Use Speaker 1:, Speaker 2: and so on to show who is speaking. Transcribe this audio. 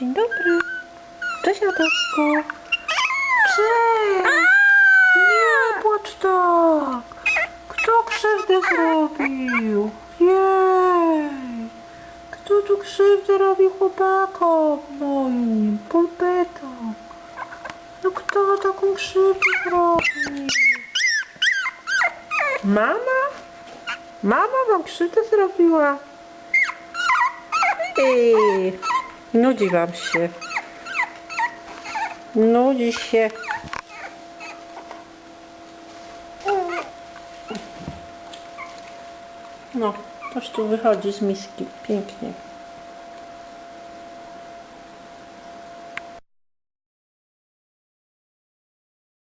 Speaker 1: dobry. Cześć, Adolfku. Cześć! Nie płacz tak! Kto krzywdę zrobił? Jej! Kto tu krzywdę robi chłopakom moim? Pulpetom. No kto taką krzywdę zrobił? Mama? Mama wam krzywdę zrobiła? Ej, nudzi wam się. Nudzi się. No, toż tu wychodzi z miski. Pięknie.